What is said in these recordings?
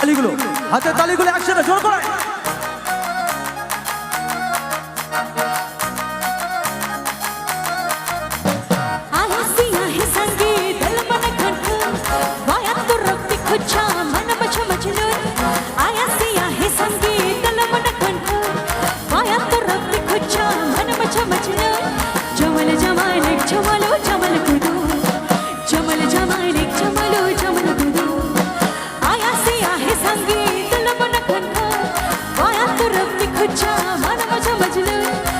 তালিগুলো হাতে তালিগুলো একসাথে জোর করে आहे सिया हे संगीत दिल मन खनखन वायात रक्ती खुच्छा मन मच मचलून आया सिया हे संगीत दिल मन खनखन वायात रक्ती खुच्छा मन मच मचलून जमल जमाले जमलो जमल कुदू जमल जमाले जमलो खुच्छा मन मच मचलून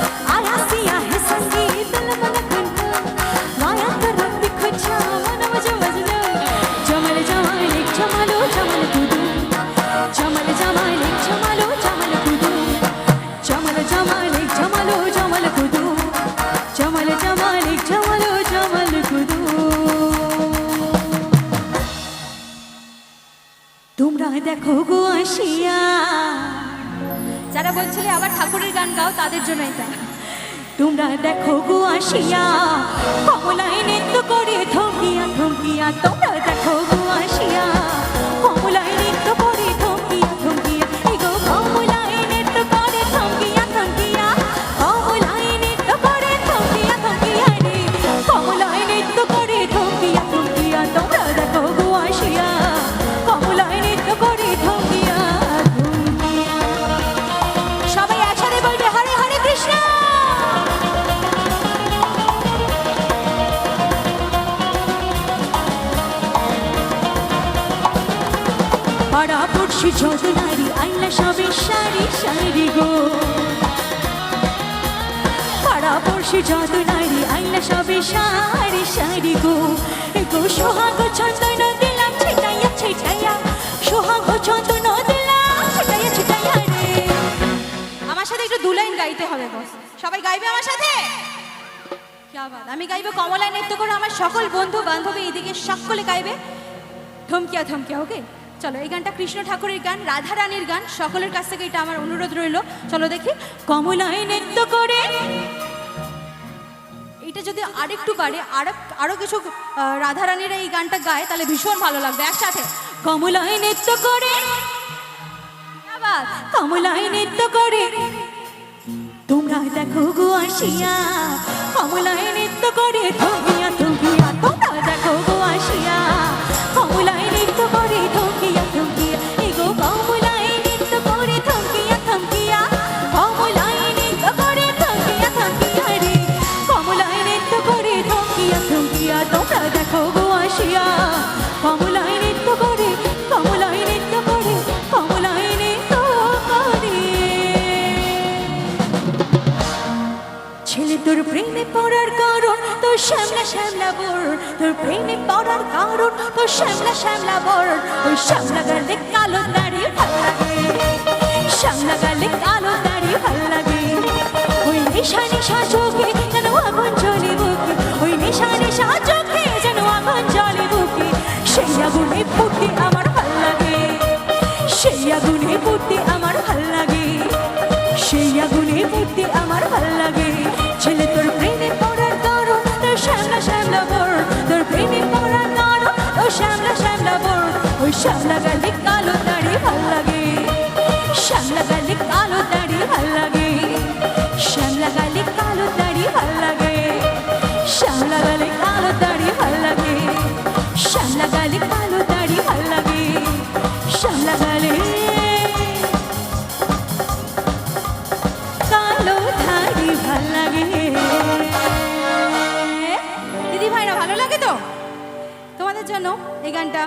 যারা বলছিলে আবার ঠাকুরের গান গাও, তাদের জন্য এটা। তোমরা দেখো গো আসিয়া, কমলায় নৃত্য করে থমকিয়া থমকিয়া তোমরা বিশ্বে যত নারী আইনা সবে সারি সারি গো। পাড়াপড়শে যত নারী আইনা সবে সারি সারি গো। গো সোহাগ ছন্দন দিলাম ছেটাইয়া ছেটাইয়া। সোহাগ ছন্দন দিলাম ছেটাইয়া ছেটাইয়া রে। আমার সাথে একটু দু লাইন গাইতে হবে গো। সবাই গাইবে আমার সাথে? আমি গাইবে কমলা নৃত্য করে, আমার সকল বন্ধু বান্ধবী এদিকে সকলে গাইবে। থমকিয়া থমকিয়া ওকে? চলো, এই গানটা কৃষ্ণ ঠাকুরের গান, রাধা রানীর গান, সকলের কাছ থেকে এটা আমার অনুরোধ রইল। চলো দেখি, কমলায় নৃত্য করে। এটা যদি আরেকটু বাড়ে আরও আরও কিছু রাধা রানীর এই গানটা গায়, তাহলে ভীষণ ভালো লাগবে। একসাথে, কমলায় নৃত্য করে। কমলায় নৃত্য করে। তোমরা দেখো গো আসিয়া, কমলায় নৃত্য করে। নৃত্য করে, কমলায় নৃত্য করে, কমলায় নৃত্য ছেলে, তোর প্রেমে পড়ার কারণ, তোর শ্যামলা শ্যামলা বর। তোর প্রেমে পড়ার কারণ, তোর শ্যামলা শ্যামলা বর। ওই শ্যামলা গালে কালো দাড়ি ভালো লাগে শ্যামলা গালে কালো সেই আগুনে পড়তে আমার ভালো লাগে। ছেলে, তোর প্রেমে পড়ার কারণ তোর শ্যামলা শ্যামলা বর। তোর প্রেমে পড়ার কারণ তোর শ্যামলা শ্যামলা বর। ওই শ্যামলা গালে কালো জন্য এই গানটা।